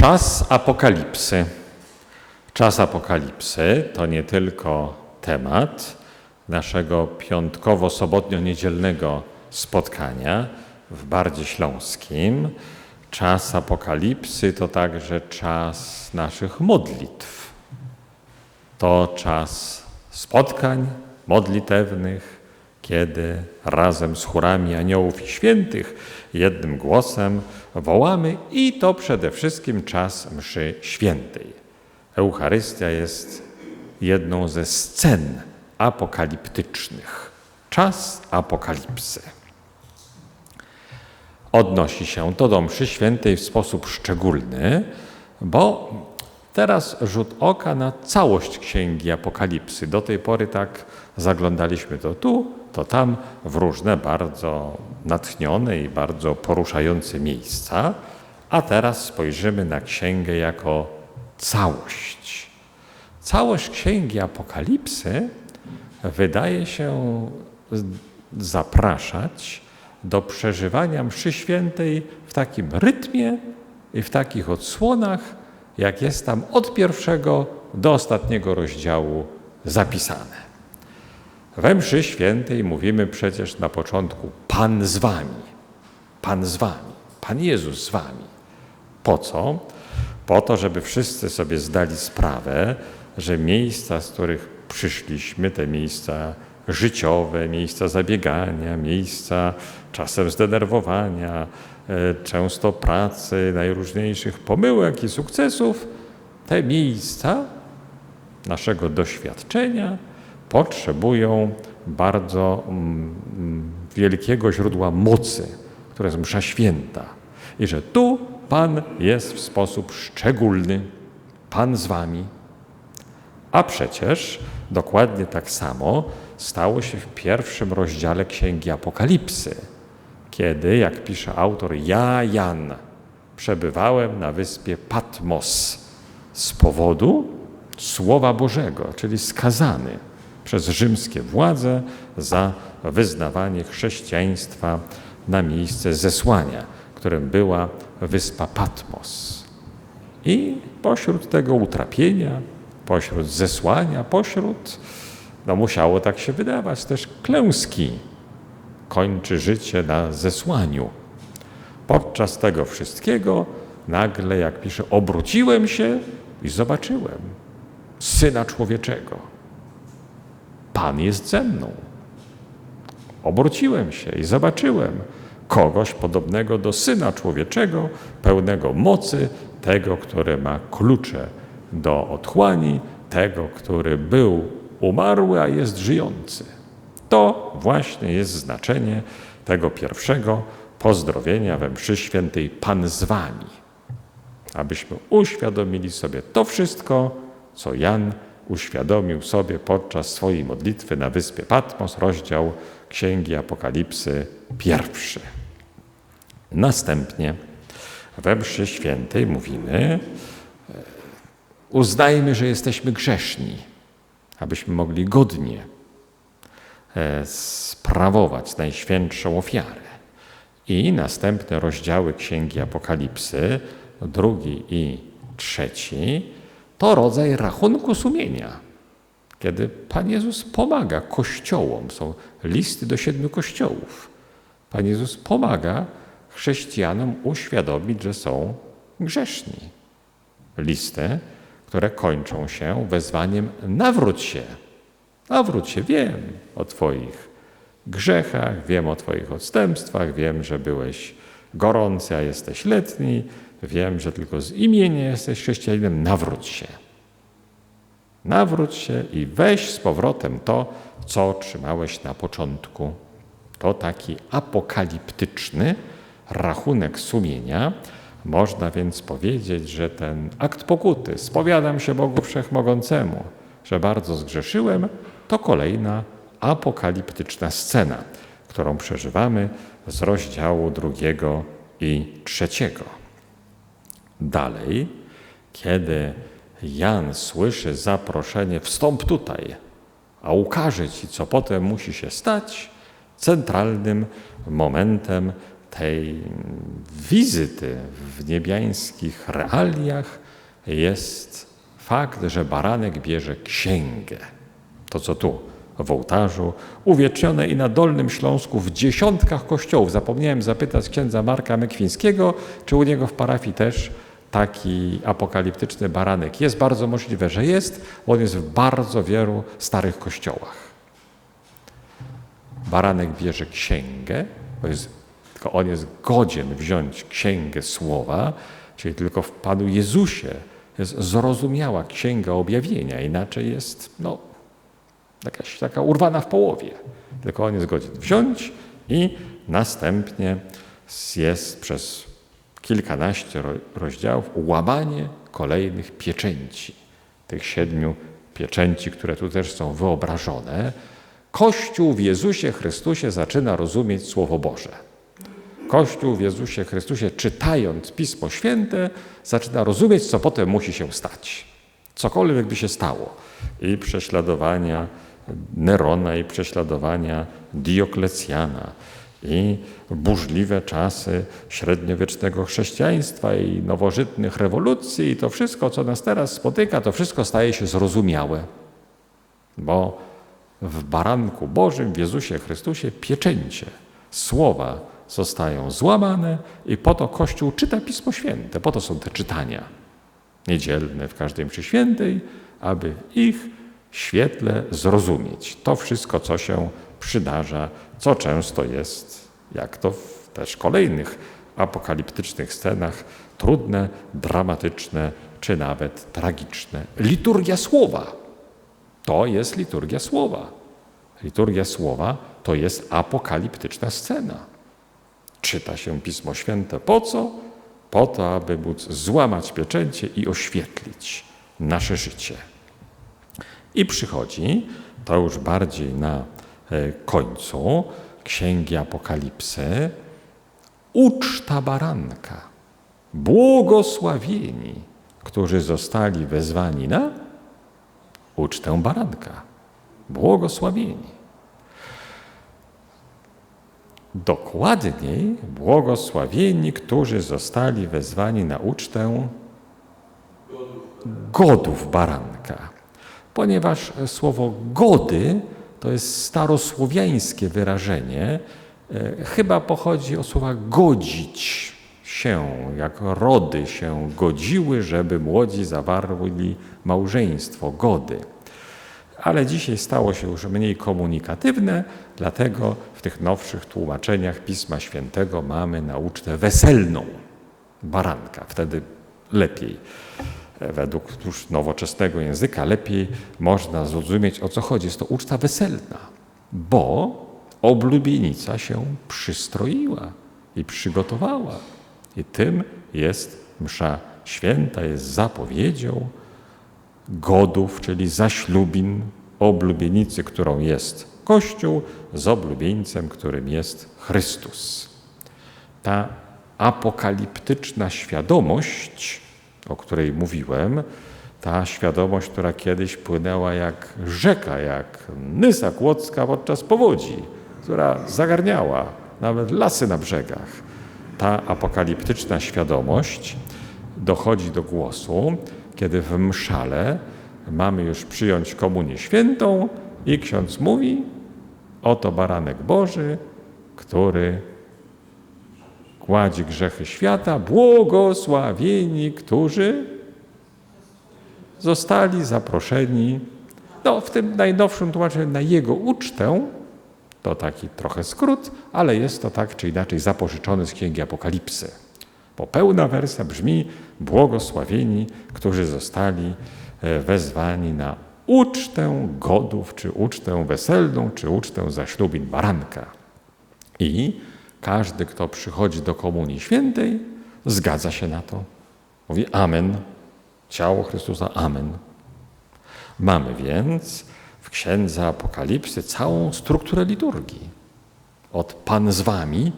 Czas apokalipsy. Czas apokalipsy to nie tylko temat naszego piątkowo-sobotnio-niedzielnego spotkania w Bardzie Śląskim. Czas apokalipsy to także czas naszych modlitw. To czas spotkań modlitewnych, kiedy razem z chórami aniołów i świętych jednym głosem wołamy i to przede wszystkim czas mszy świętej. Eucharystia jest jedną ze scen apokaliptycznych. Czas apokalipsy. Odnosi się to do mszy świętej w sposób szczególny, bo teraz rzut oka na całość księgi Apokalipsy. Do tej pory tak zaglądaliśmy to tu, to tam, w różne bardzo natchnione i bardzo poruszające miejsca, a teraz spojrzymy na księgę jako całość. Całość księgi Apokalipsy wydaje się zapraszać do przeżywania mszy świętej w takim rytmie i w takich odsłonach, jak jest tam od pierwszego do ostatniego rozdziału zapisane. We mszy świętej mówimy przecież na początku Pan z wami, Pan z wami, Pan Jezus z wami. Po co? Po to, żeby wszyscy sobie zdali sprawę, że miejsca, z których przyszliśmy, te miejsca życiowe, miejsca zabiegania, miejsca czasem zdenerwowania, e, często pracy, najróżniejszych pomyłek i sukcesów, te miejsca naszego doświadczenia potrzebują bardzo mm, wielkiego źródła mocy, które jest msza święta. I że tu Pan jest w sposób szczególny, Pan z wami. A przecież dokładnie tak samo stało się w pierwszym rozdziale Księgi Apokalipsy, kiedy, jak pisze autor, ja, Jan, przebywałem na wyspie Patmos z powodu Słowa Bożego, czyli skazany przez rzymskie władze za wyznawanie chrześcijaństwa na miejsce zesłania, którym była wyspa Patmos. I pośród tego utrapienia, pośród zesłania, pośród, no musiało tak się wydawać, też klęski, kończy życie na zesłaniu. Podczas tego wszystkiego nagle, jak pisze, obróciłem się i zobaczyłem Syna Człowieczego. Pan jest ze mną. Obróciłem się i zobaczyłem kogoś podobnego do Syna Człowieczego, pełnego mocy, tego, który ma klucze do otchłani, tego, który był umarły, a jest żyjący. To właśnie jest znaczenie tego pierwszego pozdrowienia we mszy świętej Pan z wami. Abyśmy uświadomili sobie to wszystko, co Jan uświadomił sobie podczas swojej modlitwy na wyspie Patmos, rozdział Księgi Apokalipsy pierwszy. Następnie we mszy świętej mówimy, uznajmy, że jesteśmy grzeszni, abyśmy mogli godnie e, sprawować najświętszą ofiarę. I następne rozdziały Księgi Apokalipsy, drugi i trzeci, to rodzaj rachunku sumienia, kiedy Pan Jezus pomaga kościołom. Są listy do siedmiu kościołów. Pan Jezus pomaga chrześcijanom uświadomić, że są grzeszni. Listy, które kończą się wezwaniem nawróć się. Nawróć się, wiem o Twoich grzechach, wiem o Twoich odstępstwach, wiem, że byłeś gorący, a jesteś letni, wiem, że tylko z imienia jesteś chrześcijaninem, nawróć się. Nawróć się i weź z powrotem to, co otrzymałeś na początku. To taki apokaliptyczny rachunek sumienia. Można więc powiedzieć, że ten akt pokuty, spowiadam się Bogu Wszechmogącemu, że bardzo zgrzeszyłem, to kolejna apokaliptyczna scena, którą przeżywamy z rozdziału drugiego i trzeciego. Dalej, kiedy Jan słyszy zaproszenie, wstąp tutaj, a ukaże ci, co potem musi się stać, centralnym momentem tej wizyty w niebiańskich realiach jest fakt, że baranek bierze księgę. To co tu w ołtarzu, uwiecznione i na Dolnym Śląsku w dziesiątkach kościołów. Zapomniałem zapytać księdza Marka Mekwińskiego, czy u niego w parafii też taki apokaliptyczny baranek jest. Bardzo możliwe, że jest. On jest w bardzo wielu starych kościołach. Baranek bierze księgę, jest, tylko on jest godzien wziąć księgę słowa, czyli tylko w Panu Jezusie jest zrozumiała księga objawienia, inaczej jest no, jakaś taka urwana w połowie. Tylko on jest godzien wziąć i następnie jest przez kilkanaście rozdziałów łamanie kolejnych pieczęci, tych siedmiu pieczęci, które tu też są wyobrażone. Kościół w Jezusie Chrystusie zaczyna rozumieć Słowo Boże. Kościół w Jezusie Chrystusie, czytając Pismo Święte, zaczyna rozumieć, co potem musi się stać. Cokolwiek by się stało. I prześladowania Nerona, i prześladowania Dioklecjana, i burzliwe czasy średniowiecznego chrześcijaństwa i nowożytnych rewolucji, i to wszystko, co nas teraz spotyka, to wszystko staje się zrozumiałe. Bo w baranku Bożym, w Jezusie Chrystusie, pieczęcie, słowa zostają złamane i po to Kościół czyta Pismo Święte. Po to są te czytania niedzielne w każdej mszy świętej, aby ich świetle zrozumieć to wszystko, co się przydarza, co często jest, jak to w też kolejnych apokaliptycznych scenach, trudne, dramatyczne czy nawet tragiczne. Liturgia słowa to jest liturgia słowa. Liturgia słowa to jest apokaliptyczna scena. Czyta się Pismo Święte po co? Po to, aby móc złamać pieczęcie i oświetlić nasze życie. I przychodzi, to już bardziej na końcu Księgi Apokalipsy, uczta baranka. Błogosławieni, którzy zostali wezwani na ucztę baranka. Błogosławieni. Dokładniej, błogosławieni, którzy zostali wezwani na ucztę godów baranka. Ponieważ słowo gody to jest starosłowiańskie wyrażenie, e, chyba pochodzi od słowa godzić się, jak rody się godziły, żeby młodzi zawarli małżeństwo, gody. Ale dzisiaj stało się już mniej komunikatywne, dlatego w tych nowszych tłumaczeniach Pisma Świętego mamy nauczkę weselną baranka. Wtedy lepiej, według już nowoczesnego języka, lepiej można zrozumieć o co chodzi. Jest to uczta weselna, bo oblubienica się przystroiła i przygotowała. I tym jest msza święta, jest zapowiedzią godów, czyli zaślubin oblubienicy, którą jest Kościół, z oblubieńcem, którym jest Chrystus. Ta apokaliptyczna świadomość, o której mówiłem, ta świadomość, która kiedyś płynęła jak rzeka, jak Nysa Kłodzka podczas powodzi, która zagarniała nawet lasy na brzegach. Ta apokaliptyczna świadomość dochodzi do głosu, kiedy w mszale mamy już przyjąć komunię świętą i ksiądz mówi, oto baranek Boży, który kładzi grzechy świata, błogosławieni, którzy zostali zaproszeni, no w tym najnowszym tłumaczeniu, na Jego ucztę, to taki trochę skrót, ale jest to tak czy inaczej zapożyczony z Księgi Apokalipsy. Bo pełna wersja brzmi błogosławieni, którzy zostali e, wezwani na ucztę godów, czy ucztę weselną, czy ucztę zaślubin baranka. I każdy, kto przychodzi do Komunii Świętej, zgadza się na to. Mówi Amen. Ciało Chrystusa, Amen. Mamy więc w Księdze Apokalipsy całą strukturę liturgii. Od Pan z Wami,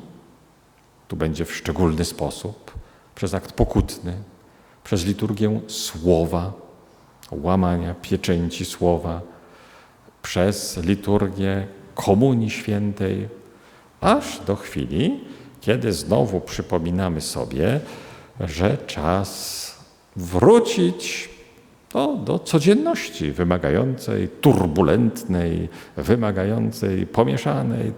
tu będzie w szczególny sposób, przez akt pokutny, przez liturgię słowa, łamania pieczęci słowa, przez liturgię Komunii Świętej, aż do chwili, kiedy znowu przypominamy sobie, że czas wrócić no, do codzienności wymagającej, turbulentnej, wymagającej, pomieszanej,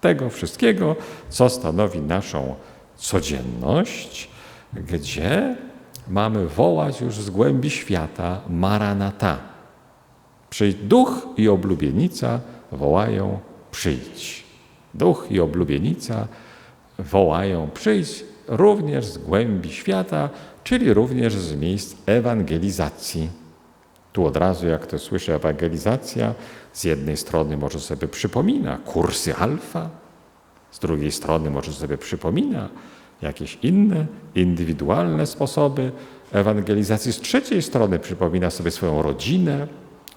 tego wszystkiego, co stanowi naszą codzienność, gdzie mamy wołać już z głębi świata Maranata. Przyjdź duch i oblubienica wołają przyjdź. Duch i oblubienica wołają przyjdź również z głębi świata, czyli również z miejsc ewangelizacji. Tu od razu, jak to słyszę, ewangelizacja, z jednej strony może sobie przypomina kursy alfa, z drugiej strony może sobie przypomina jakieś inne, indywidualne sposoby ewangelizacji, z trzeciej strony przypomina sobie swoją rodzinę,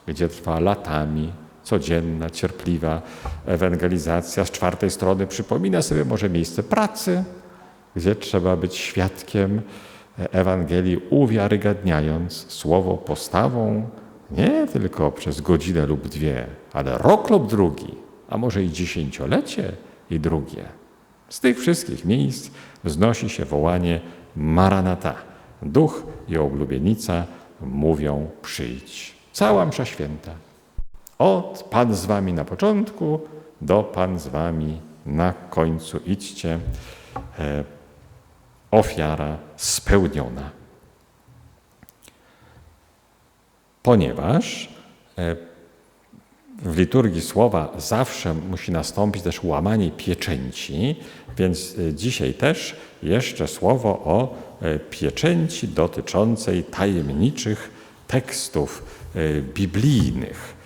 gdzie trwa latami codzienna, cierpliwa ewangelizacja, z czwartej strony przypomina sobie może miejsce pracy, gdzie trzeba być świadkiem Ewangelii, uwiarygadniając słowo postawą, nie tylko przez godzinę lub dwie, ale rok lub drugi, a może i dziesięciolecie i drugie. Z tych wszystkich miejsc wznosi się wołanie Maranata. Duch i oblubienica mówią przyjdź. Cała msza święta. Od Pan z wami na początku do Pan z wami na końcu. Idźcie. E, ofiara spełniona. Ponieważ e, w liturgii słowa zawsze musi nastąpić też łamanie pieczęci, więc e, dzisiaj też jeszcze słowo o pieczęci dotyczącej tajemniczych tekstów biblijnych.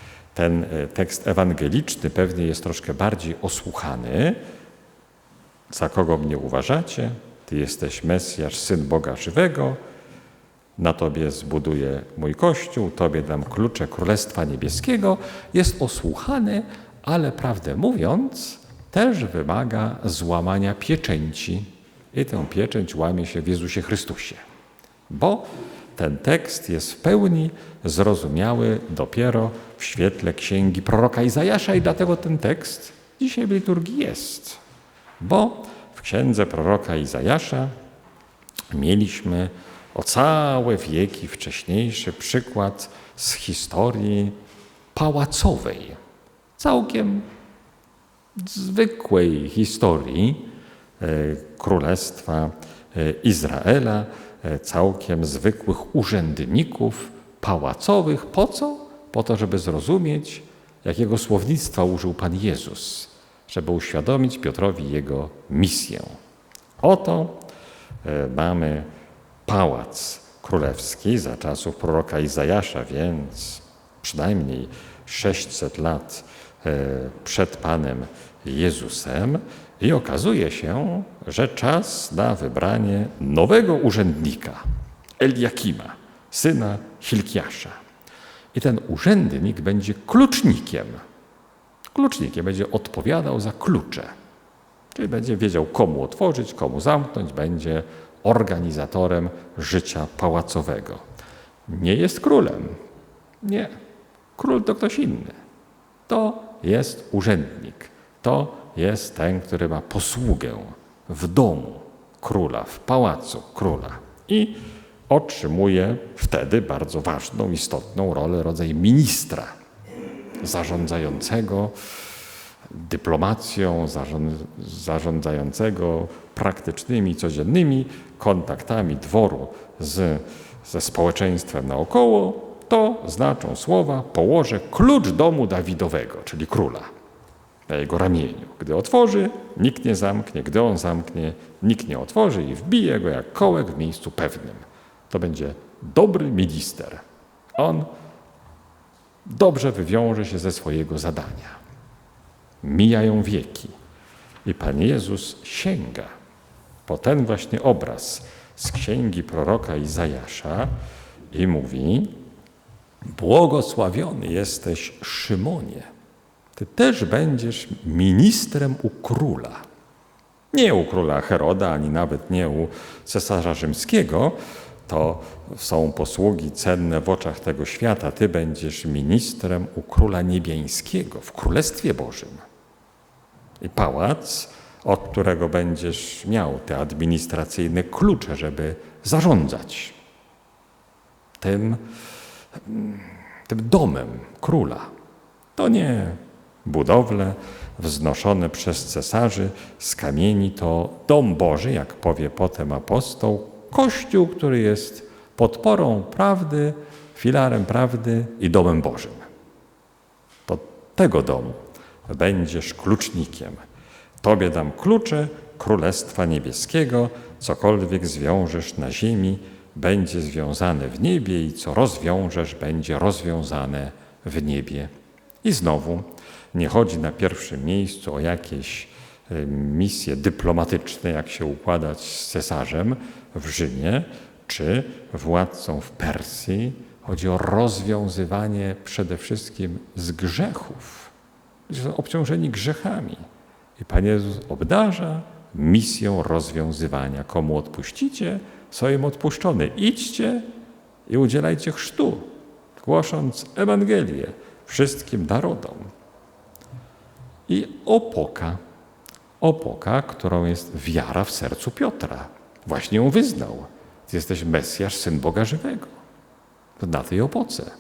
Ten tekst ewangeliczny pewnie jest troszkę bardziej osłuchany. Za kogo mnie uważacie? Ty jesteś Mesjasz, Syn Boga żywego. Na Tobie zbuduję mój Kościół, Tobie dam klucze Królestwa Niebieskiego. Jest osłuchany, ale prawdę mówiąc, też wymaga złamania pieczęci. I tę pieczęć łamie się w Jezusie Chrystusie. Bo ten tekst jest w pełni zrozumiały dopiero w świetle księgi proroka Izajasza i dlatego ten tekst dzisiaj w liturgii jest. Bo w księdze proroka Izajasza mieliśmy o całe wieki wcześniejszy przykład z historii pałacowej, całkiem zwykłej historii e, Królestwa e, Izraela, całkiem zwykłych urzędników pałacowych. Po co? Po to, żeby zrozumieć, jakiego słownictwa użył Pan Jezus żeby uświadomić Piotrowi jego misję. Oto e, mamy pałac królewski za czasów proroka Izajasza, więc przynajmniej 600 lat e, przed Panem Jezusem i okazuje się, że czas na wybranie nowego urzędnika, Eliakima, syna Hilkiasza. I ten urzędnik będzie klucznikiem Klucznikiem będzie odpowiadał za klucze, czyli będzie wiedział, komu otworzyć, komu zamknąć, będzie organizatorem życia pałacowego. Nie jest królem. Nie. Król to ktoś inny. To jest urzędnik. To jest ten, który ma posługę w domu króla, w pałacu króla. I otrzymuje wtedy bardzo ważną, istotną rolę, rodzaj ministra zarządzającego dyplomacją, zarządzającego praktycznymi, codziennymi kontaktami dworu z, ze społeczeństwem naokoło, to znaczą słowa położę klucz domu Dawidowego, czyli króla, na jego ramieniu. Gdy otworzy, nikt nie zamknie, gdy on zamknie, nikt nie otworzy i wbije go jak kołek w miejscu pewnym. To będzie dobry minister. On dobrze wywiąże się ze swojego zadania. Mijają wieki i Pan Jezus sięga po ten właśnie obraz z księgi proroka Izajasza i mówi: Błogosławiony jesteś, Szymonie. Ty też będziesz ministrem u króla. Nie u króla Heroda, ani nawet nie u cesarza rzymskiego, to są posługi cenne w oczach tego świata. Ty będziesz ministrem u Króla Niebiańskiego w Królestwie Bożym. I pałac od którego będziesz miał te administracyjne klucze, żeby zarządzać tym, tym domem króla. To nie budowle wznoszone przez cesarzy z kamieni, to dom Boży, jak powie potem apostoł, kościół, który jest podporą prawdy, filarem prawdy i domem Bożym. To tego domu będziesz klucznikiem. Tobie dam klucze Królestwa Niebieskiego, cokolwiek zwiążesz na ziemi, będzie związane w niebie i co rozwiążesz, będzie rozwiązane w niebie. I znowu nie chodzi na pierwszym miejscu o jakieś e, misje dyplomatyczne, jak się układać z cesarzem w Rzymie czy władcą w Persji. Chodzi o rozwiązywanie przede wszystkim z grzechów. Ludzie są obciążeni grzechami. I Pan Jezus obdarza misją rozwiązywania. Komu odpuścicie, są im odpuszczone. Idźcie i udzielajcie chrztu, głosząc Ewangelię wszystkim narodom. I opoka, opoka, którą jest wiara w sercu Piotra. Właśnie ją wyznał. Jesteś Mesjasz, Syn Boga Żywego. Na tej opoce.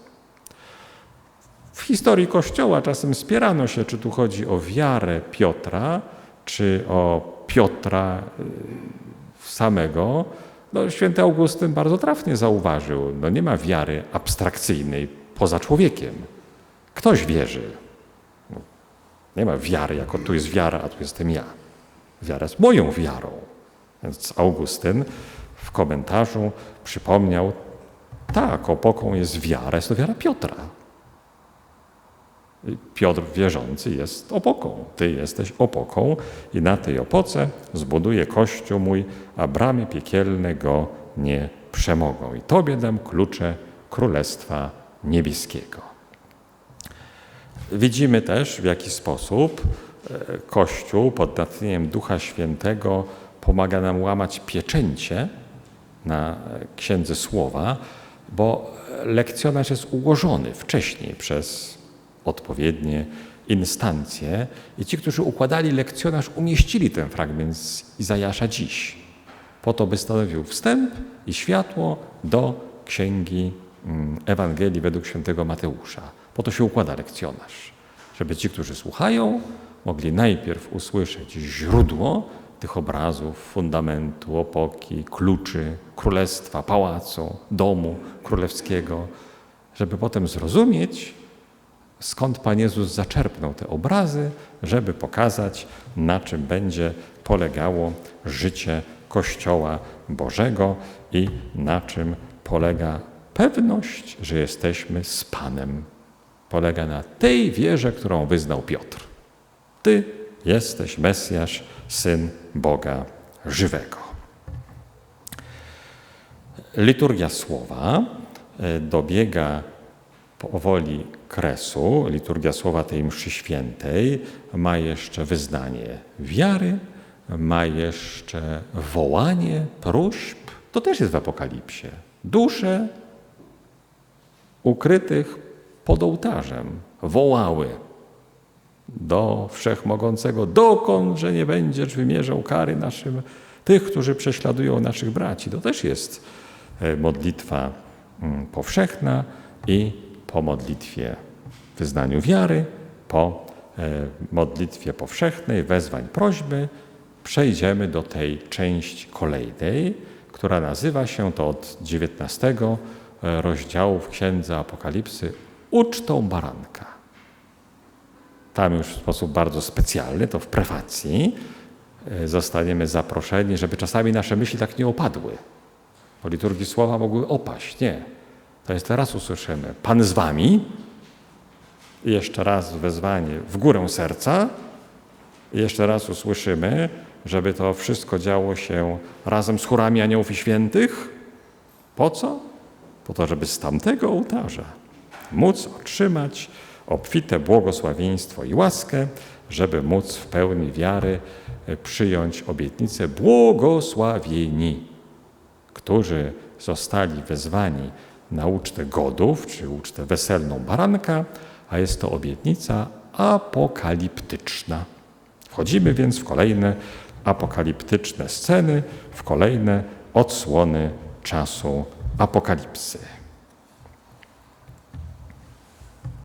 W historii Kościoła czasem spierano się, czy tu chodzi o wiarę Piotra, czy o Piotra y, samego. No, święty Augustyn bardzo trafnie zauważył, no nie ma wiary abstrakcyjnej poza człowiekiem. Ktoś wierzy. Nie ma wiary, jako tu jest wiara, a tu jestem ja. Wiara jest moją wiarą. Więc Augustyn w komentarzu przypomniał, tak, opoką jest wiara, jest to wiara Piotra. Piotr wierzący jest opoką. Ty jesteś opoką i na tej opoce zbuduję kościół mój, a bramy piekielne go nie przemogą. I Tobie dam klucze Królestwa Niebieskiego. Widzimy też, w jaki sposób e, Kościół pod natchnieniem Ducha Świętego pomaga nam łamać pieczęcie na Księdze Słowa, bo lekcjonarz jest ułożony wcześniej przez odpowiednie instancje i ci, którzy układali lekcjonarz, umieścili ten fragment z Izajasza dziś, po to, by stanowił wstęp i światło do księgi mm, Ewangelii według świętego Mateusza. Po to się układa lekcjonarz, żeby ci, którzy słuchają, mogli najpierw usłyszeć źródło tych obrazów, fundamentu, opoki, kluczy, królestwa, pałacu, domu królewskiego, żeby potem zrozumieć, skąd Pan Jezus zaczerpnął te obrazy, żeby pokazać, na czym będzie polegało życie Kościoła Bożego i na czym polega pewność, że jesteśmy z Panem. Polega na tej wierze, którą wyznał Piotr. Ty jesteś Mesjasz, Syn Boga żywego. Liturgia słowa e, dobiega powoli kresu, liturgia słowa tej mszy świętej ma jeszcze wyznanie wiary, ma jeszcze wołanie próśb. To też jest w Apokalipsie. Dusze ukrytych pod ołtarzem wołały do Wszechmogącego, dokąd, że nie będziesz wymierzał kary naszym, tych, którzy prześladują naszych braci. To też jest e, modlitwa mm, powszechna i po modlitwie wyznaniu wiary, po e, modlitwie powszechnej, wezwań prośby, przejdziemy do tej części kolejnej, która nazywa się to od 19 e, rozdziału w Księdze Apokalipsy ucztą baranka. Tam już w sposób bardzo specjalny, to w prefacji, e, zostaniemy zaproszeni, żeby czasami nasze myśli tak nie opadły. Po liturgii słowa mogły opaść. Nie. To jest teraz usłyszymy. Pan z wami. I jeszcze raz wezwanie w górę serca. I jeszcze raz usłyszymy, żeby to wszystko działo się razem z chórami aniołów i świętych. Po co? Po to, żeby z tamtego ołtarza móc otrzymać obfite błogosławieństwo i łaskę, żeby móc w pełni wiary przyjąć obietnicę błogosławieni, którzy zostali wezwani na ucztę godów, czy ucztę weselną baranka, a jest to obietnica apokaliptyczna. Wchodzimy więc w kolejne apokaliptyczne sceny, w kolejne odsłony czasu apokalipsy.